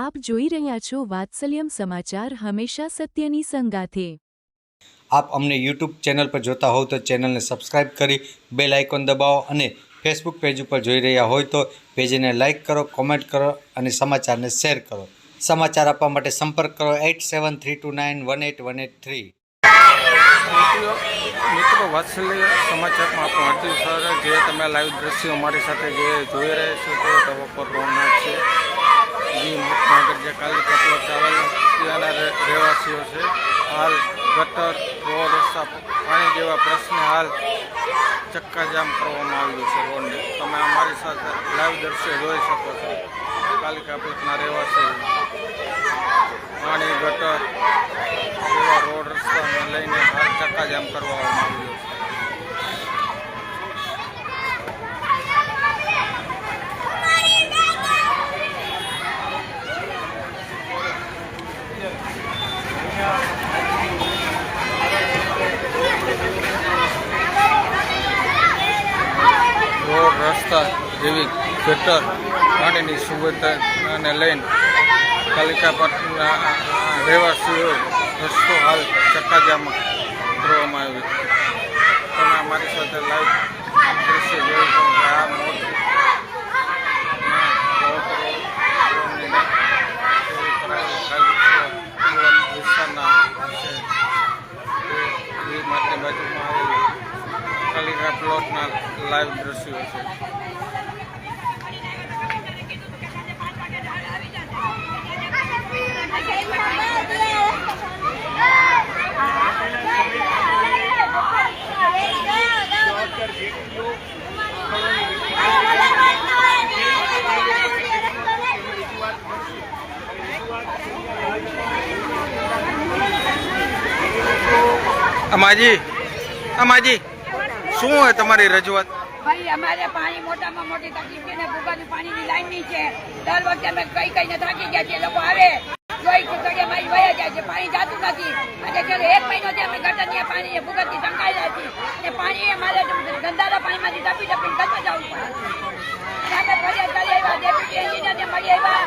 આપ જોઈ રહ્યા છો વાત્સલ્યમ સમાચાર હંમેશા સત્યની સંગાથે. આપ અમને યુટ્યુબ ચેનલ પર જોતા હોવ તો ચેનલને સબસ્ક્રાઇબ કરી બેલ આઇકોન દબાવો અને ફેસબુક પેજ ઉપર જોઈ રહ્યા હોય તો પેજને લાઇક કરો કોમેન્ટ કરો અને સમાચારને શેર કરો. સમાચાર આપવા માટે સંપર્ક કરો eight seven three two nine one eight one eight three. મિત્રો વાત્સલ્ય સમાચારમાં આપણું હાર્દિક સ્વાગત. જે તમે લાઈવ દ્રશ્યો અમારી સાથે જે જોઈ રહ્યા છો તે પર છે. જે મુખ્યનગર જે કાલી કપલો ચાવલ રહે- રહેવાસીઓ છે, હાલ ગટર, રોડ, રસ્તા, પાણી જેવા પ્રશ્ને હાલ ચક્કાજામ કરવામાં આવ્યું છે રોડને. તમે અમારી સાથે લાઈવ દ્રશ્ય જોઈ શકો છો. કાલિકા પીઠના રહેવાસીઓ. પાણી, ગટર એવા રોડ, રસ્તાને લઈને હાલ ચક્કાજામ કરવામાં આવ્યો છે રોડ રસ્તા જેવી ખેતર પાણીની સુવિધાને લઈને પાલિકા પરના રહેવાસીઓ રસ્તો હાલ ચક્કાજામ કરવામાં આવ્યો તમે અમારી સાથે લાઈવ દ્રશ્ય જોયું આ કાલિકા પ્લોટના લાઈવ દ્રશ્યો છે અમાજી અમાજી, શું હોય તમારી રજૂઆત? ભાઈ, અમારે પાણી મોટામાં મોટી તકલીફ છે ને ભૂગર્ભ પાણીની લાઈનની છે. દર વખતે અમે કઈ કઈને થાકી ગયા છે લોકો આવે. જોઈ કે મારી વયા જાય છે. પાણી જાતું નથી. આજે છેલ્લે એક મહિનોથી અમે ગટરની પાણી ભૂગર્ભથી સંકાયેલા છીએ ને પાણી એ મારે ગંદારા પાણીમાંથી ટપી ટપીને ઘરમાં જવું પડે અને અમે ફરિયાદ કરી આવ્યા ડેપ્યુટી એન્જિનિયરને મળી આવ્યા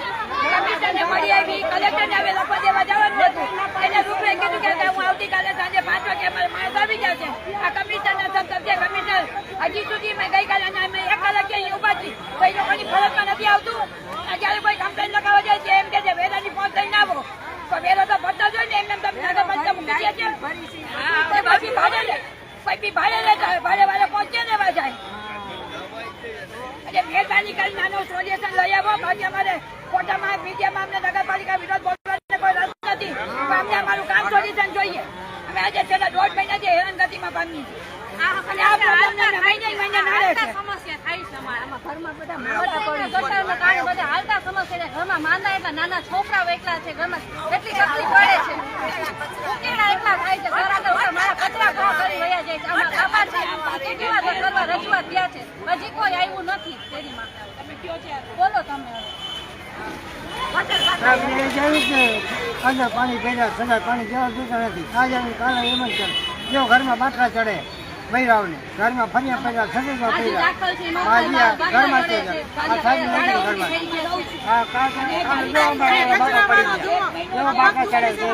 કમિશનરને મળી આવી કલેક્ટરને હવે લખવા દેવા જવાનું હતું એને રૂપે કીધું કે હું આવતીકાલે સાંજે પાંચ વાગે અમારે માણસ આવી જશે આ કમિશનરના સબ સભ્ય કમિશનર હજી સુધી મેં ગઈકાલે અને અમે એક કલાક અહીં ઊભા છીએ તો એ લોકોની ફરજમાં નથી આવતું અને જ્યારે કોઈ કમ્પ્લેન લગાવવા જાય છે એમ કે છે વેરાની ફોન લઈને આવો તો વેરો તો ભરતા જ હોય ને એમને તમે નગરપાલિકા મૂકી દે છે કોઈ ભાડે ભાડે લે કોઈ બી ભાડે લે જાય ભાડે ભાડે પહોંચે લેવા જાય એટલે મહેરબાની કરીને આનું સોલ્યુશન લઈ આવો બાકી અમારે ફોટામાં મીડિયામાં અમને નગરપાલિકા વિરોધ બોલવાનો કોઈ રસ નથી પણ અમને અમારું કામ સોલ્યુશન જોઈએ અમે આજે છેલ્લા દોઢ મહિનાથી હેરાનગતિમાં પામી છીએ અને આ પ્રોબ્લેમને અમે મહિને મહિને નાડે છે સમસ્યા થાય છે અમારા. ગટરના કારણે બધા હાલતા સમસ્યા છે. ઘરમાં માંદા એટલા નાના છોકરાઓ એકલા છે ઘરમાં કેટલી તકલીફ પડે છે. ઉકેલા એકલા થાય છે ઘર આગળ ઊભા મારા કચરા ઘા કરી રહ્યા જાય છે. આમાં બાબા છે કેટલી વાર કરવા રજૂઆત થયા છે. હજી કોઈ આવ્યું નથી શેરીમાં. બોલો તમે હવે. પાણી પહેર્યા સગા પાણી જવા દેતા નથી. આજે કાલે એમ જ કરે. જો ઘરમાં બાટલા ચડે બૈરાવને ઘરમાં ફરિયા ફર્યા આજે આ ગાળા ઘરમાં પડે છે. છે. આ સાહેબ નથી ઘરમાં. કાકા જો અમારા બાકા પડી ગયા. બાકા ચડે છે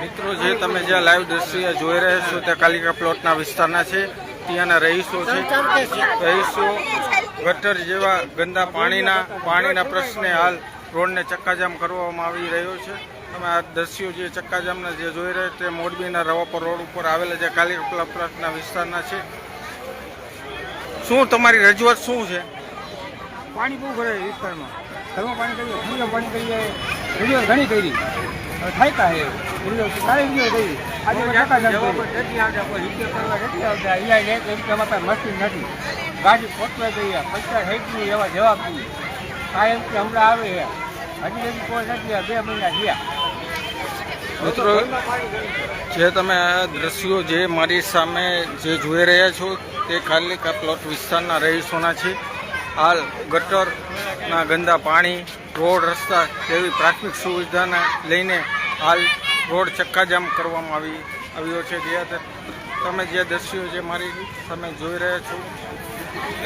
મિત્રો જે તમે જે લાઈવ દ્રશ્ય જોઈ રહ્યા છો તે કાલિકા પ્લોટના વિસ્તારના છે. ત્યાંના રહીશો છે. રહીશો ગટર જેવા ગંદા પાણીના પાણીના પ્રશ્ને હાલ રોડને ચક્કાજામ કરવામાં આવી રહ્યો છે. તમે આ દ્રશ્યો જે ચક્કાજામના જે જોઈ રહ્યા તે મોરબીના રવાપર રોડ ઉપર આવેલા જે કાલિકા પ્લોટના વિસ્તારના છે. શું તમારી રજૂઆત શું છે? પાણી બહુ ભરે વિસ્તારમાં. ઘરમાં પાણી કરીએ ફૂલો પાણી કરીએ વીડિયો ઘણી કરી. થાય હે સારી વીડિયો કરી. આજે નથી આવતા કોઈ રિપેર કરવા નથી આવતા. અહીંયા એક મશીન નથી. ગાડી પહોંચવા જઈએ પૈસા હેઠી એવા જવાબ કાયમ કે હમણાં આવે છે. હજી હજી મિત્રો, જે તમે આ દ્રશ્યો જે મારી સામે જે જોઈ રહ્યા છો, તે કાલિકા પ્લોટ વિસ્તારના રહીશોના છે. હાલ ગટરના ગંદા પાણી, રોડ, રસ્તા જેવી પ્રાથમિક સુવિધાને લઈને હાલ રોડ ચક્કાજામ કરવામાં આવી, આવ્યો છે. જે તમે જે દ્રશ્યો જે મારી સામે જોઈ રહ્યા છો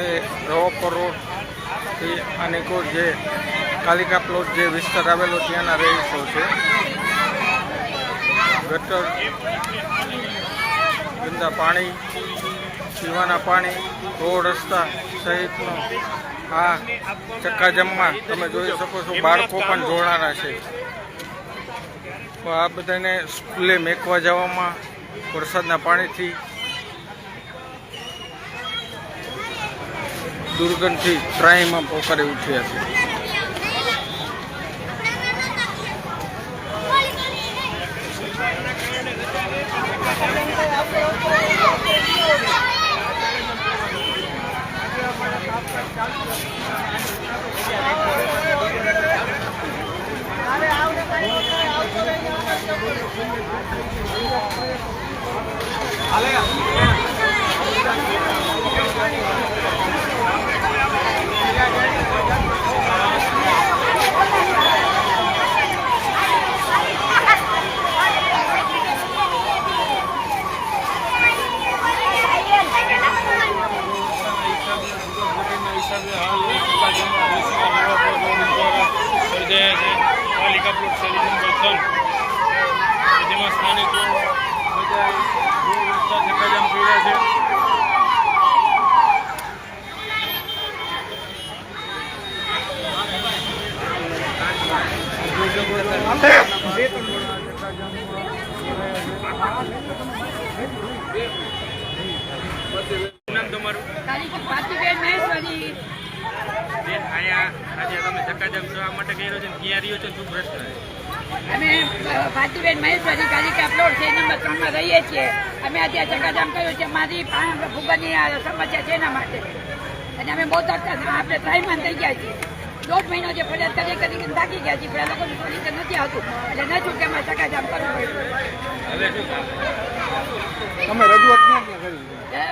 એ રવાપર રોડથી અનેકો જે કાલિકા પ્લોટ જે વિસ્તાર આવેલો ત્યાંના રહીશો છે. ગટર, ગંદા પાણી, પીવાના પાણી, રોડ રસ્તા સહિતનો આ ચક્કાજામમાં તમે જોઈ શકો છો, બાળકો પણ જોડાણા છે. તો આ બધાને સ્કૂલે મેકવા જવામાં વરસાદના પાણીથી દુર્ગંધથી ત્રાહીમાં પોકારી ઉઠ્યા છે. ટાકા પ્લોટ શેરી નંબર ત્રણ. જેમાં સ્થાનિકો બધા ચક્કાજામ કર્યા છે જે પણ ચક્કાજામ આજે તમે ચક્કાજામ જવા માટે કર્યો છે ને ક્યાં રહ્યો છો શું પ્રશ્ન છે? અમે અ, ભારતીબેન મહેશ્વરી કાલિકા પ્લોટ છે નંબર ત્રણમાં રહીએ છીએ. અમે અત્યારે ચક્કાજામ કર્યું છે મારી પાણી સમસ્યા છે એના માટે. અને અમે બહુ આપણે ત્રાહીમાન થઈ ગયા છીએ. દોઢ મહિનો જે ફરિયાદ કરી કરી કરીને થાકી ગયા છીએ પણ લોકોનું સોલ્યુશન નથી આવતું. એટલે ન છૂટકે અમારે કરવું પડ્યું તમે રજૂઆત ક્યાં કરી?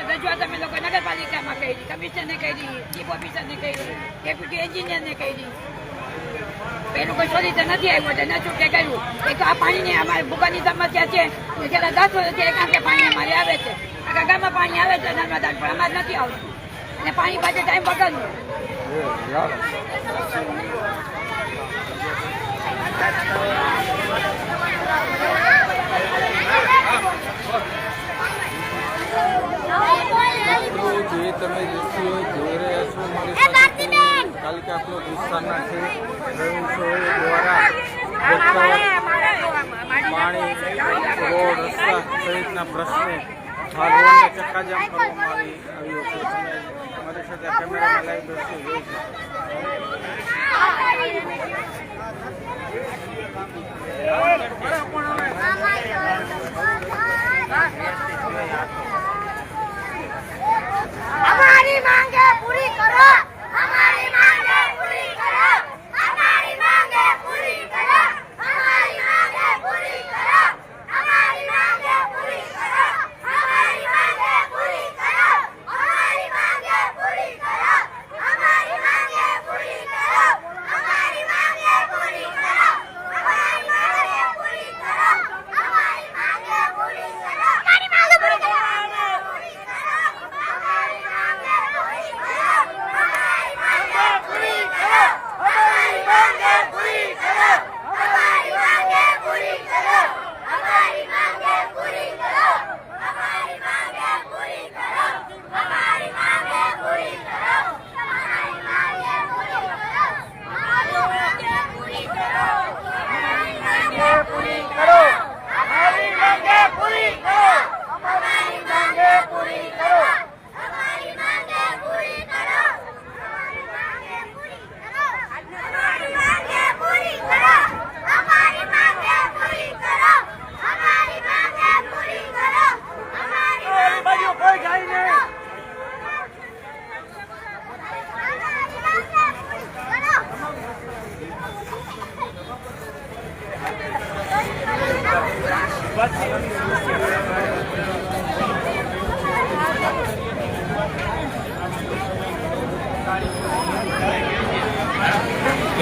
રજૂઆત અમે લોકો નગરપાલિકામાં કરી કમિશનરને કરી ચીફ ઓફિસરને કરી ડેપ્યુટી એન્જિનિયરને કરી. એનું કોઈ સોલ્યુશન નથી આવ્યું એટલે ન છૂટકે કર્યું. એક આ પાણીની અમારે ભૂગાની સમસ્યા છે. એ છેલ્લા દસ વર્ષથી એકાંકે પાણી અમારે આવે છે. આખા ગામમાં પાણી આવે છે નર્મદા પણ અમારે નથી આવતું. અને પાણી પાસે ટાઈમ વગરનું મિત્રો જે તમે દ્રશ્યો જોઈ રહ્યા છો મારી સાથે કાલિકા પ્લોટ વિસ્તારના છે. રહીશો દ્વારા પાણી રોડ રસ્તા સહિતના પ્રશ્ને આ રોડને ચક્કાજામ કરવામાં આવી આવ્યો છે. મારી સાથે કેમેરામાં લાઈવ દ્રશ્યો જોઈ છે અમારી માંગે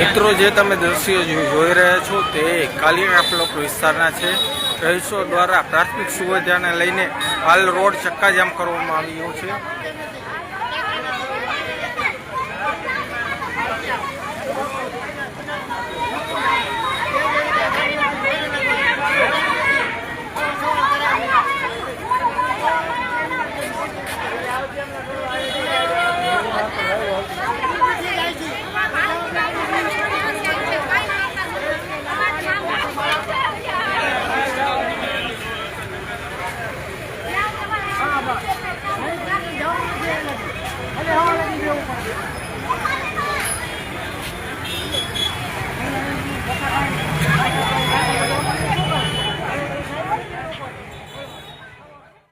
મિત્રો, જે તમે દ્રશ્યો જોઈ રહ્યા છો તે કાલિકા પ્લોટ વિસ્તારના છે. રહીશો દ્વારા પ્રાથમિક સુવિધાને લઈને હાલ રોડ ચક્કાજામ કરવામાં આવ્યો છે.